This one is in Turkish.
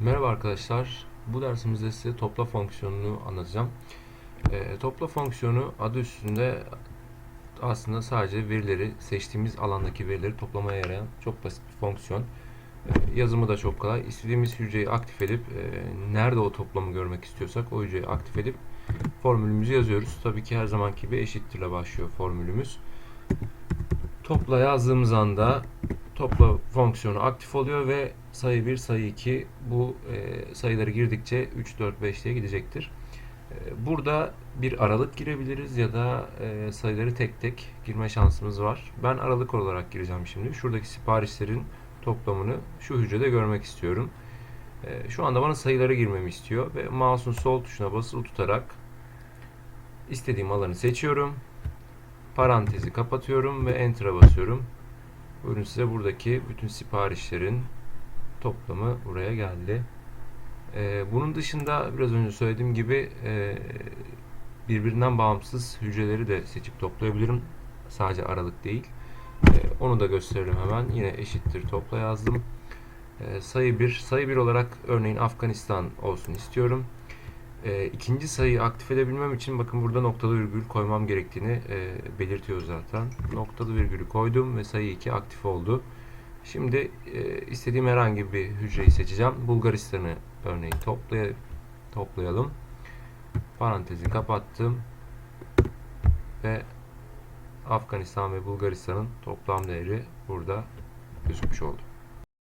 Merhaba arkadaşlar. Bu dersimizde size topla fonksiyonunu anlatacağım. Ee, topla fonksiyonu adı üstünde aslında sadece verileri, seçtiğimiz alandaki verileri toplamaya yarayan çok basit bir fonksiyon. Ee, yazımı da çok kolay. İstediğimiz hücreyi aktif edip e, nerede o toplamı görmek istiyorsak o hücreyi aktif edip formülümüzü yazıyoruz. Tabii ki her zamanki gibi eşittirle başlıyor formülümüz. Topla yazdığımız anda topla fonksiyonu aktif oluyor ve sayı 1, sayı 2 bu e, sayıları girdikçe 3, 4, 5 diye gidecektir. E, burada bir aralık girebiliriz ya da e, sayıları tek tek girme şansımız var. Ben aralık olarak gireceğim şimdi. Şuradaki siparişlerin toplamını şu hücrede görmek istiyorum. E, şu anda bana sayıları girmemi istiyor ve mouse'un sol tuşuna basılı tutarak istediğim alanı seçiyorum. Parantezi kapatıyorum ve Enter'a basıyorum. Buyurun size buradaki bütün siparişlerin toplamı buraya geldi. Ee, bunun dışında biraz önce söylediğim gibi e, birbirinden bağımsız hücreleri de seçip toplayabilirim. Sadece aralık değil. Ee, onu da gösterelim hemen. Yine eşittir topla yazdım. Ee, sayı 1. Sayı 1 olarak örneğin Afganistan olsun istiyorum. E, ikinci sayıyı aktif edebilmem için bakın burada noktalı virgül koymam gerektiğini e, belirtiyor zaten. Noktalı virgülü koydum ve sayı 2 aktif oldu. Şimdi e, istediğim herhangi bir hücreyi seçeceğim. Bulgaristan'ı örneğin toplay toplayalım. Parantezi kapattım. Ve Afganistan ve Bulgaristan'ın toplam değeri burada gözükmüş oldu.